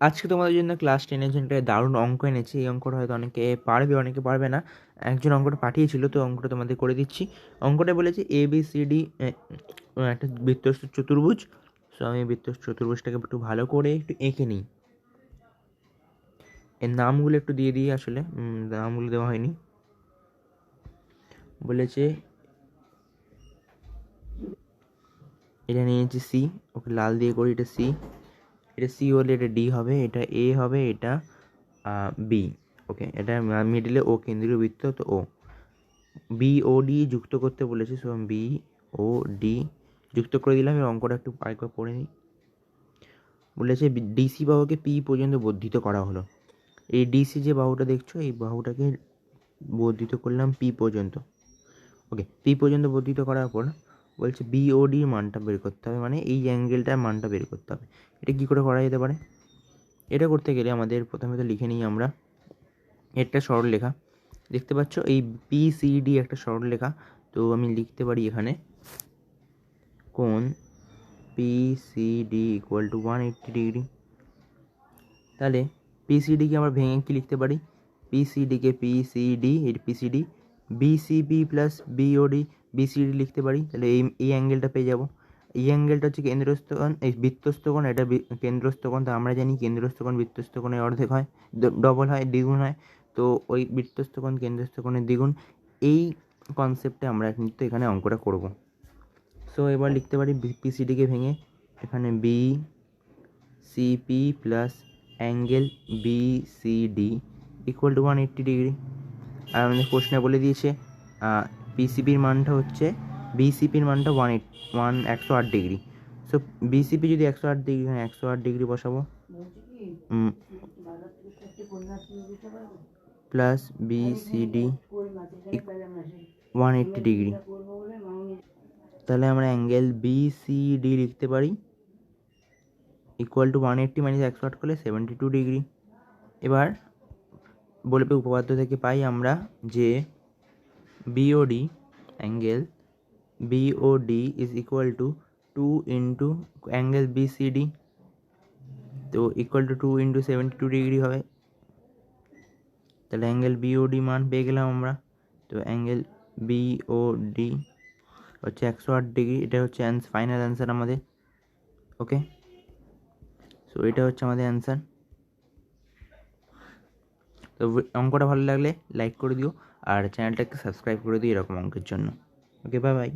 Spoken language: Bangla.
আজকে তোমাদের জন্য ক্লাস টেনের জন্য একটা দারুণ অঙ্ক এনেছি। এই অঙ্কটা হয়তো অনেকে পারবে অনেকে পারবে না। একজন অঙ্কটা পাঠিয়েছিল, তো অঙ্কটা তোমাদের করে দিচ্ছি। অঙ্কটা বলেছে এ বি সি ডি একটা বৃত্তস্থ চতুর্ভুজ। সো আমি বৃত্তস্থ চতুর্ভুজটাকে একটু ভালো করে একটু এঁকে নিই। এর নামগুলো একটু দিয়ে দিই আসলে। নামগুলো দেওয়া হয়নি। বলেছে, এটা নিয়েছি সি ওকে লাল দিয়ে করি এটা সি এটা সি হলে এটা ডি হবে, এটা এ হবে, এটা বি ওকে এটা মিডিলে ও কেন্দ্রীয় বৃত্ত, তো ও বি ও ডি যুক্ত করতে বলেছে সো বি ও ডি যুক্ত করে দিলাম এর অঙ্কটা একটু আরেকবার পড়ে নিই। বলেছে ডিসি বাহুকে পি পর্যন্ত বর্ধিত করা হলো। এই ডিসি যে বাহুটা দেখছ, এই বাহুটাকে বর্ধিত করলাম পি পর্যন্ত ওকে পি পর্যন্ত বর্ধিত করার পর বলছে বিওডির মানটা বের করতে হবে মানে এই অ্যাঙ্গেলটার মানটা বের করতে হবে। এটা কী করে করা যেতে পারে? এটা করতে গেলে আমাদের প্রথমে তো লিখে নিই আমরা। একটা সরলরেখা দেখতে পাচ্ছ এই পিসিডি একটা সরল লেখা। তো আমি লিখতে পারি এখানে কোন PCD equal to one eighty degree তাহলে পিসিডিকে আমরা ভেঙে কি লিখতে পারি? পিসিডিকে পিসিডি এর PCD BCB plus BOD BCD লিখতে পারি, তাহলে এই এই অ্যাঙ্গেলটা পেয়ে যাব। এই অ্যাঙ্গেলটা হচ্ছে কেন্দ্রস্থ কোণ এই বৃত্তস্থ কোণ এটা কেন্দ্রস্থকোণ কেন্দ্রস্থ তো আমরা জানি কেন্দ্রস্থ কোণ বৃত্তস্থ কোণের অর্ধেক হয় ডবল হয়, দ্বিগুণ হয়, তো ওই বৃত্তস্থ কোণ কেন্দ্রস্থ কোণের দ্বিগুণ, এই কনসেপ্টে আমরা কিন্তু এখানে অঙ্কটা করব। সো এবার লিখতে পারি পিসিডিকে ভেঙে, এখানে B CP plus angle B C D equal to one eighty degree আর আমাদের প্রশ্নে বলে দিয়েছে পিসিপির মানটা হচ্ছে বিসিপির মানটা ওয়ান এইট ওয়ান একশো আট ডিগ্রি সো বিসিপি যদি একশো আট ডিগ্রি হয়, একশো আট ডিগ্রি বসাবো। Plus BCD one eighty degree তাহলে আমরা অ্যাঙ্গেল বিসিডি লিখতে পারি। Equal to one eighty minus একশো আট করলে সেভেন্টি টু ডিগ্রি এবার বলবে উপপাদ্য থেকে পাই আমরা যে BOD angle BOD is equal to two into angle BCD তো equal to two into seventy two degree হবে তাহলে অ্যাঙ্গেল বিওডি মান পেয়ে গেলাম আমরা তো অ্যাঙ্গেল বিওডি হচ্ছে একশো আট ডিগ্রি এটা হচ্ছে ফাইনাল অ্যান্সার আমাদের ওকে সো এটা হচ্ছে আমাদের অ্যান্সার তো অঙ্কটা ভালো লাগলে লাইক করে দিও আর চ্যানেলটাকে সাবস্ক্রাইব করে দিও এরকম অঙ্কের জন্য। Okay bye bye